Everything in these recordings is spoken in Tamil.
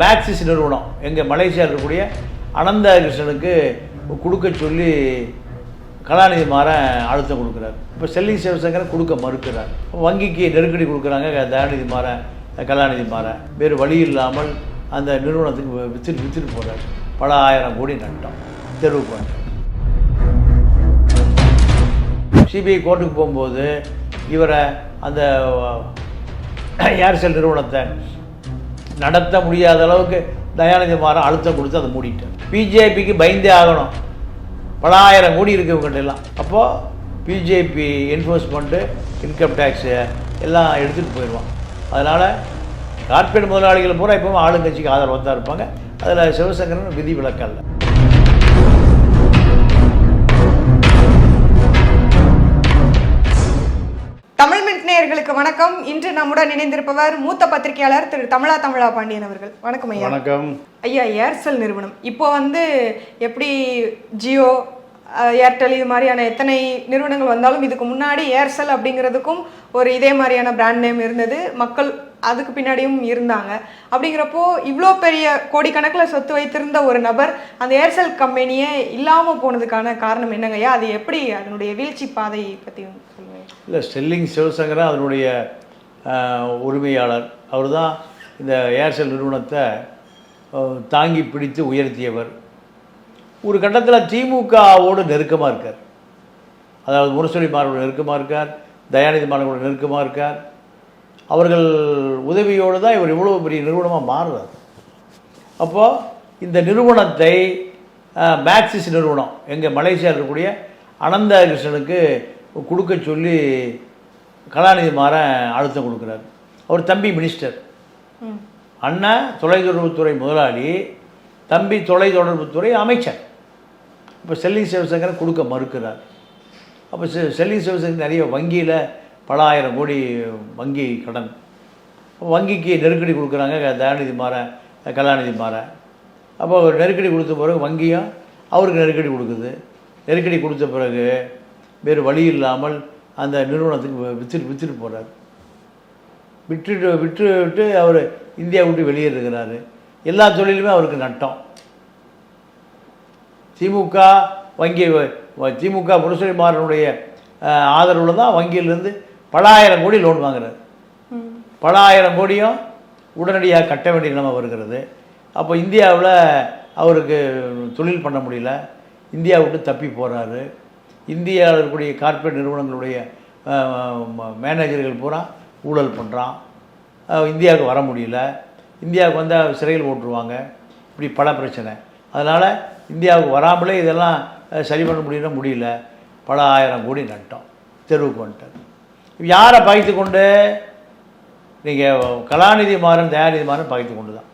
மேக்சிஸ் நிறுவனம் எங்கள் மலேசியாவில் இருக்கக்கூடிய அனந்த கிருஷ்ணனுக்கு கொடுக்க சொல்லி கலாநிதி மாறன் அழுத்தம் கொடுக்குறாரு. இப்போ செல்லிங் சிவசங்கரன் கொடுக்க மறுக்கிறார். வங்கிக்கு நெருக்கடி கொடுக்குறாங்க தயாநிதி மாறன் கலாநிதி மாறன். வேறு வழி இல்லாமல் அந்த நிறுவனத்துக்கு வித்துட்டு வித்துட்டு போகிறார் பல ஆயிரம் கோடி நட்டம். தெருவு வந்து சிபிஐ கோர்ட்டுக்கு போகும்போது இவரை அந்த ஏர்செல் நிறுவனத்தை நடத்த முடியாத அளவுக்கு தயாநிதி மாறன் அழுத்தம் கொடுத்து அதை மூடிட்டார் பிஜேபிக்கு பயந்தே ஆகணும். பல ஆயிரம் கோடி இருக்கு எல்லாம். அப்போது பிஜேபி என்ஃபோர்ஸ்மெண்ட்டு இன்கம் டேக்ஸு எல்லாம் எடுத்துகிட்டு போயிடுவான். அதனால் கார்ப்பரேட் முதலாளிகள் பூரா இப்போவும் ஆளுங்கட்சிக்கு ஆதரவாக தான் இருப்பாங்க. அதில் சிவசங்கரன் விதி விலக்கல்ல நேயர்களுக்கு வணக்கம். இன்று நம்முடன் இணைந்திருப்பவர் மூத்த பத்திரிகையாளர் திரு தமிழா தமிழா பாண்டியன் அவர்கள். வணக்கம் ஐயா. வணக்கம். ஐயா ஏர்செல் நிறுவனம். இப்போ வந்து எப்படி ஜியோ ஏர்டெல் இது மாதிரியான எத்தனை நிறுவனங்கள் வந்தாலும் இதுக்கு முன்னாடி ஏர்செல் அப்படிங்கிறதுக்கும் ஒரு இதே மாதிரியான பிராண்ட் நேம் இருந்தது. மக்கள் அதுக்கு பின்னாடியும் இருந்தாங்க. அப்படிங்கிறப்போ இவ்வளோ பெரிய கோடிக்கணக்கில் சொத்து வைத்திருந்த ஒரு நபர் அந்த ஏர்செல் கம்பெனியே இல்லாமல் போனதுக்கான காரணம் என்னங்க ஐயா? அது எப்படி அதனுடைய வீழ்ச்சி பாதை பற்றி சொல்லுவேன் இல்லை ஸ்டெல்லிங் சிவசங்கரன் அதனுடைய உரிமையாளர். அவர் தான் இந்த ஏர்செல் நிறுவனத்தை தாங்கி பிடித்து உயர்த்தியவர். ஒரு கட்டத்தில் திமுகவோடு நெருக்கமாக இருக்கார். அதாவது முரசொலி மாறனோட நெருக்கமாக இருக்கார் தயாநிதி மாறனோட நெருக்கமாக இருக்கார். அவர்கள் உதவியோடு தான் இவர் இவ்வளோ பெரிய நிறுவனமாக மாறுறார். அப்போது இந்த நிறுவனத்தை மேக்சிஸ் நிறுவனம் எங்கள் மலேசியாவில் இருக்கக்கூடிய அனந்த கிருஷ்ணனுக்கு கொடுக்க சொல்லி கலாநிதி மாறன் அழுத்தம் கொடுக்குறாரு. அவர் தம்பி மினிஸ்டர். ம். அண்ணன் தொலைத்தொடர்புத்துறை முதலாளி தம்பி தொலைத்தொடர்புத்துறை அமைச்சர். இப்போ செல்லிங் சிவசங்கரன் கொடுக்க மறுக்கிறார். அப்போ செ செல்லிங் சிவசங்கர் நிறைய வங்கியில் பல ஆயிரம் கோடி வங்கி கடன். வங்கிக்கு நெருக்கடி கொடுக்குறாங்க தயாநிதி மாறன் கலாநிதி மாறன். அப்போ அவர் நெருக்கடி கொடுத்த பிறகு வங்கியும் அவருக்கு நெருக்கடி கொடுக்குது. நெருக்கடி கொடுத்த பிறகு வேறு வழி இல்லாமல் அந்த நிறுவனத்துக்கு வித்துட்டு வித்துட்டு போகிறார் விட்டுட்டு விட்டு விட்டு அவர் இந்தியா விட்டு வெளியேறுகிறாரு. எல்லா தொழிலுமே அவருக்கு நட்டம். திமுக வங்கி திமுக முரசொலி ஆதரவில் தான் வங்கியிலேருந்து பல ஆயிரம் கோடி லோன் வாங்குறாரு. பலாயிரம் பல ஆயிரம் கோடியும் உடனடியாக கட்ட வேண்டிய நிலைமை வருகிறது. அப்போ இந்தியாவில் அவருக்கு தொழில் பண்ண முடியல. இந்தியா விட்டு தப்பி போகிறாரு இந்தியாவில் இருக்கக்கூடிய கார்ப்பரேட் நிறுவனங்களுடைய மேனேஜர்கள் பூரா ஊழல் பண்ணுறான் இந்தியாவுக்கு வர முடியல. இந்தியாவுக்கு வந்தால் சிறையில் போட்டுருவாங்க. இப்படி பல பிரச்சனை. அதனால் இந்தியாவுக்கு வராமலே இதெல்லாம் சரி பண்ண முடியும்னா முடியல. பல ஆயிரம் கோடி நட்டோம். தெருவுக்கு வந்துட்டார் யாரை பகைத்து கொண்டு? நீங்கள் கலாநிதி மாறன் தயாநிதி மாறன் பகைத்து கொண்டு தான்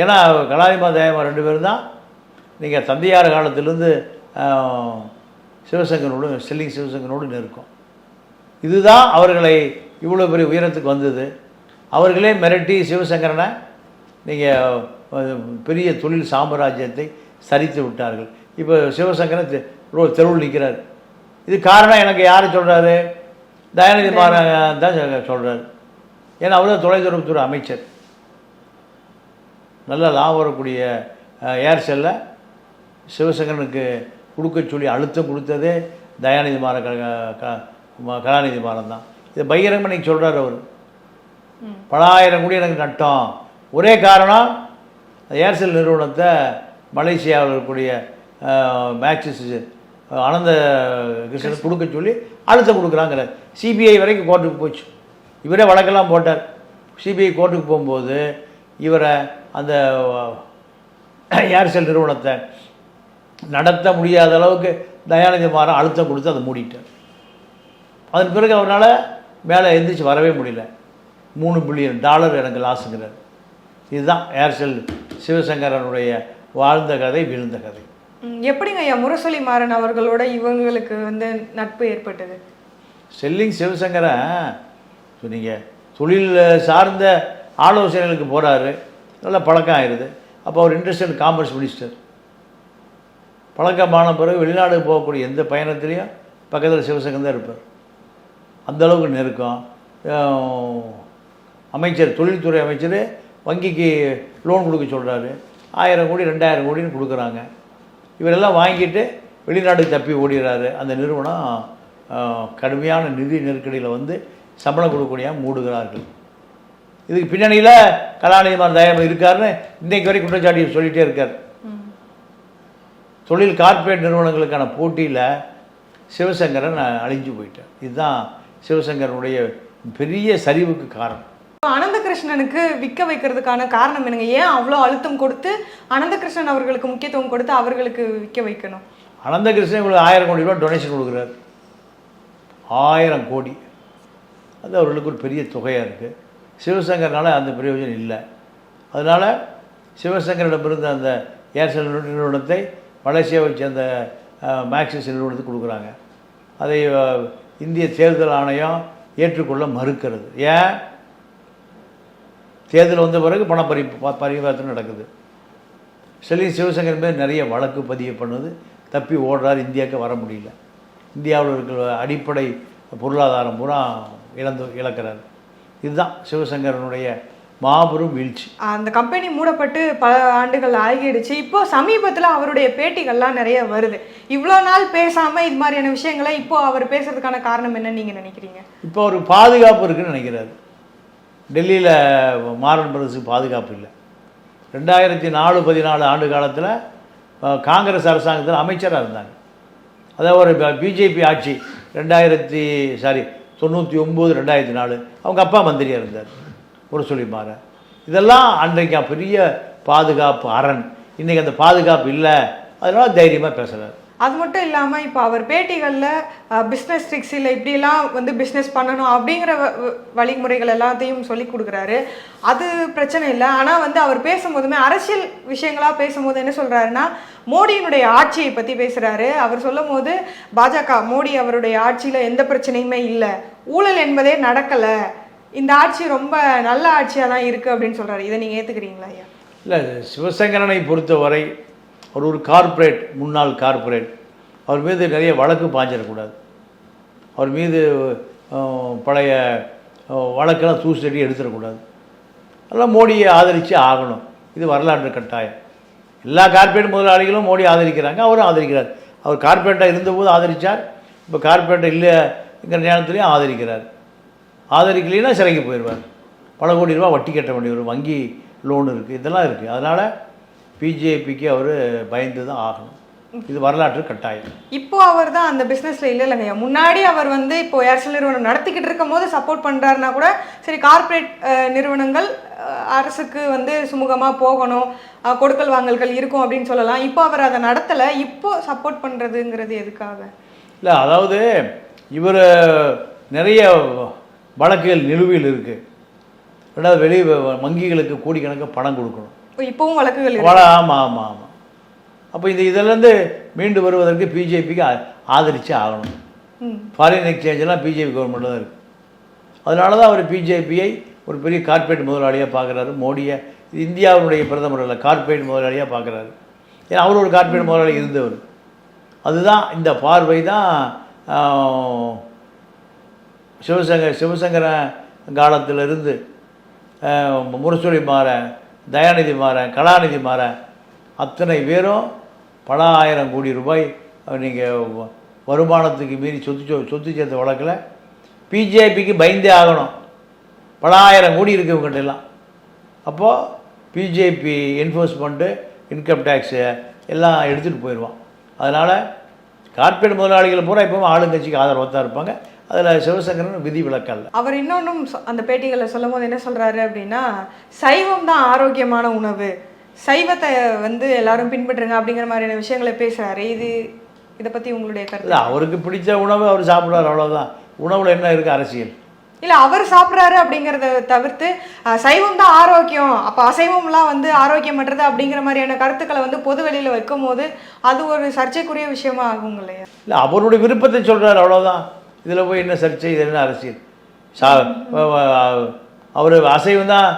ஏன்னா கலாநிதி மாறன் தயாநிதி ரெண்டு பேரும் தான். நீங்கள் தந்தையார் காலத்திலேருந்து சிவசங்கரோடு செல்லிங் சிவசங்கரோடு நெருக்கம். இதுதான் அவர்களை இவ்வளோ பெரிய உயரத்துக்கு வந்தது. அவர்களே மிரட்டி சிவசங்கரனை நீங்கள் பெரிய தொழில் சாம்ராஜ்யத்தை சரித்து விட்டார்கள். இப்போ சிவசங்கரன் ரோ- தெருவில் நிற்கிறார் இது காரணம் எனக்கு யார் சொல்கிறாரு தயாநிதி மாறன் தான் சொல்கிறார் ஏன்னா அவர் தான் தொலைத்தொடர்புத்துறை அமைச்சர். நல்ல லாபம் வரக்கூடிய அஹ், ஏர்செல்ல சிவசங்கரனுக்கு கொடுக்க சொல்லி அழுத்தம் கொடுத்ததே தயாநிதி மாற க கலாநிதி மாறன் தான். இது பகிரங்கமாக இன்னைக்கு சொல்கிறார் அவர் பலாயிரம் கோடி எனக்கு நட்டம். ஒரே காரணம் ஏர்செல் நிறுவனத்தை மலேசியாவில் இருக்கக்கூடிய மேக்சிஸ் அனந்த கிருஷ்ணன் கொடுக்க சொல்லி அழுத்தம் கொடுக்குறாங்கிற சிபிஐ வரைக்கும் கோர்ட்டுக்கு போச்சு. இவரே வழக்கெல்லாம் போட்டார். சிபிஐ கோர்ட்டுக்கு போகும்போது இவரை அந்த ஏர்செல் நிறுவனத்தை நடத்த முடியாத அளவுக்கு தயாநிதி மாறன் அழுத்தம் கொடுத்து அதை மூடிட்டார். அதன் பிறகு அவரால் மேலே எந்திரிச்சு வரவே முடியல. மூணு பில்லியன் டாலர் எனக்கு லாஸுங்கிறார் இதுதான் ஏர்செல் சிவசங்கரனுடைய வாழ்ந்த கதை வீழ்ந்த கதை. எப்படிங்க ஐயா முரசொலி மாறன் அவர்களோட இவங்களுக்கு வந்து நட்பு ஏற்பட்டது? செல்லிங் சிவசங்கரன் நீங்கள் தொழில் சார்ந்த ஆலோசனைகளுக்கு போகிறாரு நல்ல பழக்கம் ஆயிடுது. அப்போ அவர் இண்டஸ்ட்ரியல் காமர்ஸ் மினிஸ்டர் பழக்கமான பிறகு வெளிநாடு போகக்கூடிய எந்த பயணத்துலேயும் பக்கத்தில் சிவசங்கர் தான் இருப்பார். அந்தளவுக்கு நெருக்கம். அமைச்சர் தொழில்துறை அமைச்சர் வங்கிக்கு லோன் கொடுக்க சொல்கிறாரு ஆயிரம் கோடி ரெண்டாயிரம் கோடின்னு கொடுக்குறாங்க. இவரெல்லாம் வாங்கிட்டு வெளிநாட்டுக்கு தப்பி ஓடிடுறாரு அந்த நிறுவனம் கடுமையான நிதி நெருக்கடியில் வந்து சம்பளம் கொடுக்கக்கூடிய மூடுகிறார்கள். இதுக்கு பின்னணியில் கலாநிதிமார் தயாரம் இருக்காருன்னு இன்றைக்கு வரை குற்றச்சாட்டி சொல்லிகிட்டே இருக்கார். தொழில் கார்ப்பரேட் நிறுவனங்களுக்கான போட்டியில் சிவசங்கரன் அழிஞ்சு போயிட்டார் இதுதான் சிவசங்கரனுடைய பெரிய சரிவுக்கு காரணம். அனந்தகிருஷ்ணனுக்கு விற்க வைக்கிறதுக்கான காரணம் என்னங்க? ஏன் அவ்வளோ அழுத்தம் கொடுத்து அனந்தகிருஷ்ணன் அவர்களுக்கு முக்கியத்துவம் கொடுத்து அவர்களுக்கு விற்க வைக்கணும்? அனந்தகிருஷ்ணன் இவங்களுக்கு ஆயிரம் கோடி ரூபாய் டொனேஷன் கொடுக்குறாரு. ஆயிரம் கோடி. அது அவர்களுக்கு ஒரு பெரிய தொகையாக இருக்குது சிவசங்கர்னால அந்த பிரயோஜனம் இல்லை. அதனால் சிவசங்கரிடமிருந்து அந்த ஏர்செல் நிறுவனத்தை மலேசியாவை சேர்ந்த மேக்சிஸ் நிறுவனத்துக்கு கொடுக்குறாங்க. அதை இந்திய தேர்தல் ஆணையம் ஏற்றுக்கொள்ள மறுக்கிறது. ஏன்? தேர்தல் வந்த பிறகு பண பரி ப- பரிவர்த்தனை நடக்குது. ஸ்டெலின் சிவசங்கர் மேல் நிறைய வழக்கு பதிவு பண்ணுது. தப்பி ஓடுறார் இந்தியாவுக்கு வர முடியல. இந்தியாவில் இருக்கிற அடிப்படை பொருளாதாரம் பூரா இழந்து இழக்கிறார். இதுதான் சிவசங்கரனுடைய மாபெரும் வீழ்ச்சி. அந்த கம்பெனி மூடப்பட்டு பல ஆண்டுகள் ஆகிடுச்சு. இப்போ சமீபத்தில் அவருடைய பேட்டிகள்லாம் நிறைய வருது. இவ்வளோ நாள் பேசாம இது மாதிரியான விஷயங்களை இப்போ அவர் பேசுறதுக்கான காரணம் என்னன்னு நீங்க நினைக்கிறீங்க? இப்போ ஒரு பாதுகாப்பு இருக்குன்னு நினைக்கிறாரு. டெல்லியில் மாறன் பிரதேசுக்கு பாதுகாப்பு இல்லை. ரெண்டாயிரத்தி நாலு பதினாலு ஆண்டு காலத்தில் காங்கிரஸ் அரசாங்கத்தில் அமைச்சராக இருந்தாங்க. அதாவது ஒரு பிஜேபி ஆட்சி ரெண்டாயிரத்தி சாரி தொண்ணூற்றி ஒம்பது ரெண்டாயிரத்தி நாலு. அவங்க அப்பா மந்திரியாக இருந்தார். முரசொலி மாற இதெல்லாம் அன்றைக்கு பெரிய பாதுகாப்பு அரண். இன்றைக்கி அந்த பாதுகாப்பு இல்லை. அதனால தைரியமாக பேசுகிறார் அது மட்டும் இல்லாமல் இப்போ அவர் பேட்டிகளில் பிஸ்னஸ் ட்ரிக்ஸ் இல்லை இப்படிலாம் வந்து பிஸ்னஸ் பண்ணணும் அப்படிங்கிற வ- வழிமுறைகள் எல்லாத்தையும் சொல்லி கொடுக்குறாரு. அது பிரச்சனை இல்லை. ஆனால் வந்து அவர் பேசும்போதுமே அரசியல் விஷயங்களாக பேசும்போது என்ன சொல்கிறாருன்னா மோடியினுடைய ஆட்சியை பற்றி பேசுகிறாரு அவர் சொல்லும் போது பாஜக மோடி அவருடைய ஆட்சியில் எந்த பிரச்சனையுமே இல்லை. ஊழல் என்பதே நடக்கலை. இந்த ஆட்சி ரொம்ப நல்ல ஆட்சியாக தான் இருக்குது அப்படின்னு சொல்கிறாரு இதை நீங்கள் ஏற்றுக்கிறீங்களா ஐயா? இல்லை சிவசங்கரனை பொறுத்தவரை அவர் ஒரு கார்ப்பரேட் முன்னாள் கார்ப்பரேட் அவர் மீது நிறைய வழக்கு பாஞ்சிடக்கூடாது. அவர் மீது பழைய வழக்கெல்லாம் தூசடி எடுத்துடக்கூடாது. அதெல்லாம் மோடியை ஆதரித்து ஆகணும். இது வரலாற்று கட்டாயம். எல்லா கார்ப்பரேட் முதலாளிகளும் மோடி ஆதரிக்கிறாங்க அவரும் ஆதரிக்கிறார். அவர் கார்ப்பரேட்டாக இருந்தபோது ஆதரித்தார் இப்போ கார்ப்பரேட்டை இல்லைங்கிற நேரத்துலையும் ஆதரிக்கிறார். ஆதரிக்கலைன்னா சிறைக்கு போயிடுவார். பல கோடி ரூபா வட்டி கட்ட வேண்டிய வரும் வங்கி லோன் இருக்குது இதெல்லாம் இருக்குது அதனால் பிஜேபிக்கு அவர் பயந்து தான் ஆகணும். இது வரலாற்று கட்டாயம். இப்போ அவர் தான் அந்த பிஸ்னஸ்ல இல்லை இல்லைங்க முன்னாடி அவர் வந்து இப்போ ஏர்செல் நிறுவனம் நடத்திக்கிட்டு இருக்கும் போது சப்போர்ட் பண்றாருன்னா கூட சரி கார்ப்பரேட் நிறுவனங்கள் அரசுக்கு வந்து சுமூகமா போகணும். கொடுக்கல் வாங்கல்கள் இருக்கும் அப்படின்னு சொல்லலாம். இப்போ அவர் அதை நடத்தலை. இப்போ சப்போர்ட் பண்றதுங்கிறது எதுக்காக? இல்லை அதாவது இவர் நிறைய வழக்குகள் நிலுவையில் இருக்குது ரெண்டாவது வெளி வங்கிகளுக்கு கோடிக்கணக்காக பணம் கொடுக்கணும். இப்போவும் வழக்குகள் ஆமாம் ஆமாம் ஆமாம் அப்போ இந்த இதிலேருந்து மீண்டு வருவதற்கு பிஜேபிக்கு ஆதரித்து ஆகணும். ஃபாரின் எக்ஸ்சேஞ்செல்லாம் பிஜேபி கவர்மெண்ட்டில் தான் இருக்குது அதனால தான் அவர் பிஜேபியை ஒரு பெரிய கார்ப்பரேட் முதலாளியாக பார்க்குறாரு. மோடியை இந்தியாவுடைய பிரதமர் இல்லை கார்ப்பரேட் முதலாளியாக பார்க்குறாரு. ஏன்னா அவர் ஒரு கார்ப்பரேட் முதலாளி இருந்தவர். அதுதான் இந்த பார்வை தான் சிவசங்க சிவசங்கர காலத்திலிருந்து முரசொலி மாறன் தயாநிதி மாற கலாநிதி மாறன் அத்தனை பேரும் பல ஆயிரம் கோடி ரூபாய் நீங்கள் வருமானத்துக்கு மீறி சொத்து சொ- சொத்து சேர்த்த வழக்கில் பிஜேபிக்கு பயந்தே ஆகணும். பல ஆயிரம் கோடி இருக்கு எல்லாம். அப்போது பிஜேபி என்ஃபோர்ஸ்மெண்ட்டு இன்கம் டேக்ஸு எல்லாம் எடுத்துகிட்டு போயிடுவான் அதனால் கார்ப்பரேட் முதலாளிகள் பூரா இப்போவும் ஆளுங்கட்சிக்கு ஆதரவாக தான் இருப்பாங்க. அதில் சிவசங்கரன் விதி விலக்கல்ல அவர் இன்னொன்றும் அந்த பேட்டிகளில் சொல்லும் போது என்ன சொல்றாரு அப்படின்னா சைவம் தான் ஆரோக்கியமான உணவு. சைவத்தை வந்து எல்லாரும் பின்பற்றுங்க அப்படிங்கிற மாதிரியான விஷயங்களை பேசுறாரு. இது இதை பத்தி உங்களுடைய கருத்து? இல்லை அவருக்கு பிடிச்ச உணவு அவர் சாப்பிடுவார் அவ்வளோதான் உணவில் என்ன இருக்குது அரசியல். இல்ல அவர் சாப்பிட்றாரு அப்படிங்கிறத தவிர்த்து சைவம் தான் ஆரோக்கியம். அப்ப அசைவம்லாம் வந்து ஆரோக்கியமற்றது அப்படிங்கிற மாதிரியான கருத்துக்களை வந்து பொது வெளியில வைக்கும் போது அது ஒரு சர்ச்சைக்குரிய விஷயமா ஆகும் இல்லையா? இல்லை அவருடைய விருப்பத்தை சொல்கிறார் அவ்வளோதான் இதில் போய் என்ன சர்ச்சை இது என்ன அரசியல்? சா அவர் அசைவம் தான்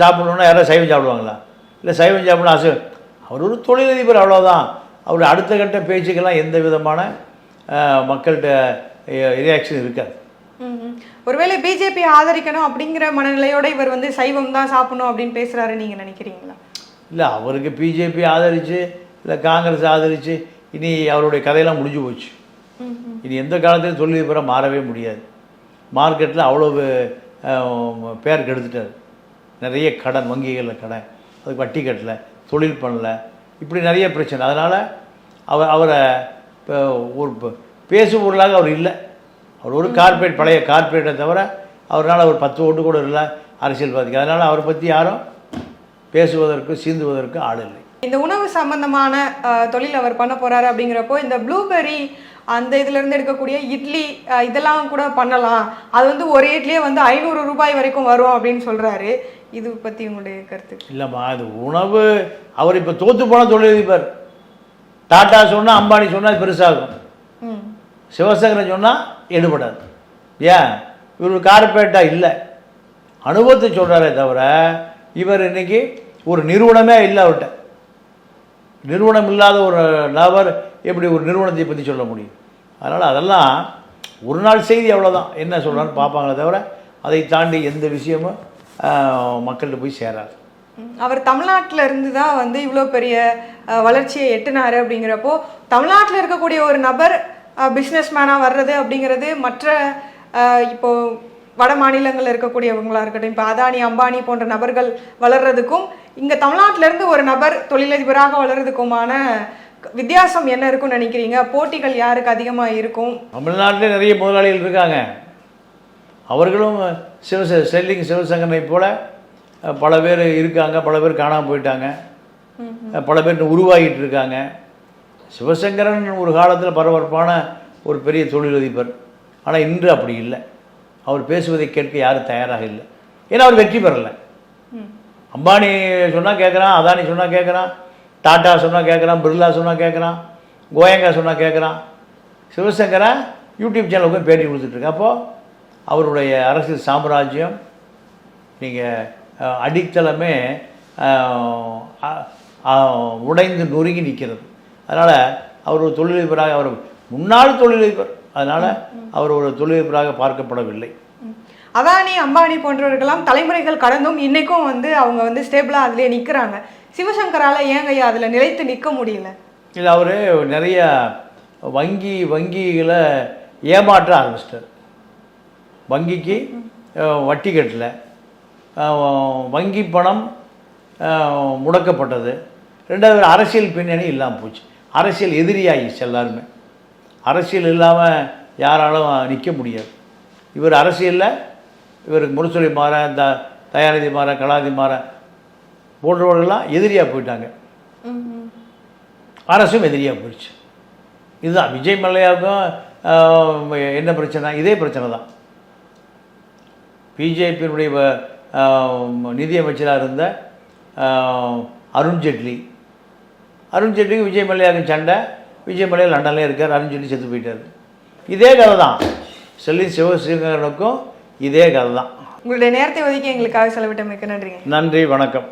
சாப்பிடணுன்னா யாராவது சைவம் சாப்பிடுவாங்களா? இல்லை சைவம் சாப்பிடணும் அசைவம். அவர் ஒரு தொழிலதிபர் அவ்வளோதான் அவர் அடுத்த கட்ட பேச்சுக்கெல்லாம் எந்த விதமான மக்கள்கிட்ட ரியாக்ஷன் இருக்காது. ஒருவேளை பிஜேபி ஆதரிக்கணும் அப்படிங்கிற மனநிலையோட இவர் வந்து சைவம் தான் சாப்பிடணும் அப்படின்னு பேசுறாரு நீங்க நினைக்கிறீங்களா? இல்லை அவருக்கு பிஜேபி ஆதரிச்சு இல்லை காங்கிரஸ் ஆதரிச்சு இனி அவருடைய கதையெல்லாம் முடிஞ்சு போச்சு. இது எந்த காலத்திலும் தொழிலதிபராக மாறவே முடியாது. மார்க்கெட்டில் அவ்வளோ பேர் கெடுத்துட்டார். நிறைய கடன் வங்கிகளில் கடன். அதுக்கு வட்டி கட்டல தொழில் பண்ணல. இப்படி நிறைய பிரச்சனை. அதனால் அவர் அவரை இப்போ ஒரு பேசு பேசும் பொருளாக அவர் இல்லை. அவர் ஒரு கார்ப்பரேட் பழைய கார்பரேட்டை தவிர அவரால் அவர் பத்து ஓட்டு கூட இல்லை அரசியல்வாதிக்கு அதனால் அவரை பற்றி யாரும் பேசுவதற்கு சீந்துவதற்கு ஆள் இல்லை. இந்த உணவு சம்பந்தமான தொழில் அவர் பண்ண போகிறாரு அப்படிங்கிறப்போ இந்த ப்ளூபெர்ரி அந்த இதுல இருந்து எடுக்கக்கூடிய இட்லி இதெல்லாம் கூட பண்ணலாம். அது வந்து ஒரு இட்லியே வந்து ஐநூறு ரூபாய் வரைக்கும் வரும் அப்படின்னு சொல்றாரு. இது பத்தி உங்களுடைய கருத்து. இல்லைம்மா அது உணவு அவர் இப்போ தோற்று போன தொழிலதிபர். டாட்டா சொன்னால் அம்பானி சொன்னால் பெருசாகும். சிவசங்கரன் சொன்னால் எடுபடாது. ஏன்? இவர் கார்பரேட்டாக இல்லை. அனுபவத்தை சொல்கிறாரே தவிர இவர் இன்னைக்கு ஒரு நிறுவனமே இல்லை அவர்கிட்ட. நிறுவனம் இல்லாத ஒரு நபர் எப்படி ஒரு நிறுவனத்தை பற்றி சொல்ல முடியும்? அதனால் அதெல்லாம் ஒரு நாள் செய்தி அவ்வளோதான் என்ன சொல்கிறான்னு பார்ப்பாங்களே தவிர அதை தாண்டி எந்த விஷயமும் மக்கள்கிட்ட போய் சேராது. அவர் தமிழ்நாட்டில் இருந்து தான் வந்து இவ்வளோ பெரிய வளர்ச்சியை எட்டினார் அப்படிங்கிறப்போ தமிழ்நாட்டில் இருக்கக்கூடிய ஒரு நபர் பிஸ்னஸ் மேனாக வர்றது அப்படிங்கிறது மற்ற இப்போது வட மாநிலங்களில் இருக்கக்கூடியவங்களா இருக்கட்டும் இப்போ அதானி அம்பானி போன்ற நபர்கள் வளர்றதுக்கும் இங்கே தமிழ்நாட்டில இருந்து ஒரு நபர் தொழிலதிபராக வளர்றதுக்குமான வித்தியாசம் என்ன இருக்கும்னு நினைக்கிறீங்க? போட்டிகள் யாருக்கு அதிகமாக இருக்கும்? தமிழ்நாட்டிலே நிறைய முதலாளிகள் இருக்காங்க. அவர்களும் சிவச செல்லிங் சிவசங்கரனை போல பல பேர் இருக்காங்க பல பேர் காணாமல் போயிட்டாங்க. பல பேர் உருவாகிட்டு இருக்காங்க. சிவசங்கரன் ஒரு காலத்தில் பரபரப்பான ஒரு பெரிய தொழிலதிபர். ஆனால் இன்று அப்படி இல்லை. அவர் பேசுவதை கேட்க யாரும் தயாராக இல்லை. ஏன்னா அவர் வெற்றி பெறலை. அம்பானி சொன்னால் கேட்குறான் அதானி சொன்னால் கேட்குறான் டாட்டா சொன்னால் கேட்குறான் பிர்லா சொன்னால் கேட்குறான் கோயங்கா சொன்னால் கேட்குறான் சிவசங்கரன் யூடியூப் சேனலுக்கு போய் பேட்டி கொடுத்துட்ருக்கு அப்போது அவருடைய அரசியல் சாம்ராஜ்யம் நீங்கள் அடித்தளமே உடைந்து நொறுங்கி நிற்கிறது. அதனால் அவர் ஒரு தொழிலதிபராக அவர் முன்னாள் தொழிலதிபர். அதனால் அவர் ஒரு தொழிலதிபராக பார்க்கப்படவில்லை. அதானி அம்பானி போன்றவர்கள்லாம் தலைமுறைகள் கடந்தும் இன்னைக்கும் வந்து அவங்க வந்து ஸ்டேபிளாக அதிலே நிற்கிறாங்க சிவசங்கரால ஏங்க ஐயா அதில் நிலைத்து நிற்க முடியல? இல்லை அவர் நிறைய வங்கி வங்கிகளை ஏமாற்ற ஆரம்பிச்சிட்டார். வங்கிக்கு வட்டி கட்டல. வங்கி பணம் முடக்கப்பட்டது. ரெண்டாவது அரசியல் பின்னணி இல்லாமல் போச்சு. அரசியல் எதிரியாகிடுச்சு எல்லாருமே. அரசியல் இல்லாமல் யாராலும் நிற்க முடியாது. இவர் அரசியலில் இவருக்கு முரசொலி மாற த தயாநிதி மாற கலாநிதி மாற போன்றவர்கள்லாம் எதிரியாக போயிட்டாங்க. அரசும் எதிரியாக போயிடுச்சு. இதுதான் விஜய் மல்லையாவுக்கும் என்ன பிரச்சனை? இதே பிரச்சனை தான். பிஜேபியினுடைய நிதியமைச்சராக இருந்த ஆஹ், அருண் ஜேட்லி அருண் ஜேட்லிக்கு விஜய் மல்லையாவுக்கு சண்டை. விஜய் மல்லையா லண்டன்லேயே இருக்கார் அருண் ஜேட்லி செத்து போயிட்டார். இதே கதை தான் செல்லி சிவசேகரனுக்கும் இதே கதை தான் உங்களுடைய நேரத்தை ஒதுக்கி எங்களுக்காக செலவிட்ட மிக்க நன்றிங்க. நன்றி வணக்கம்.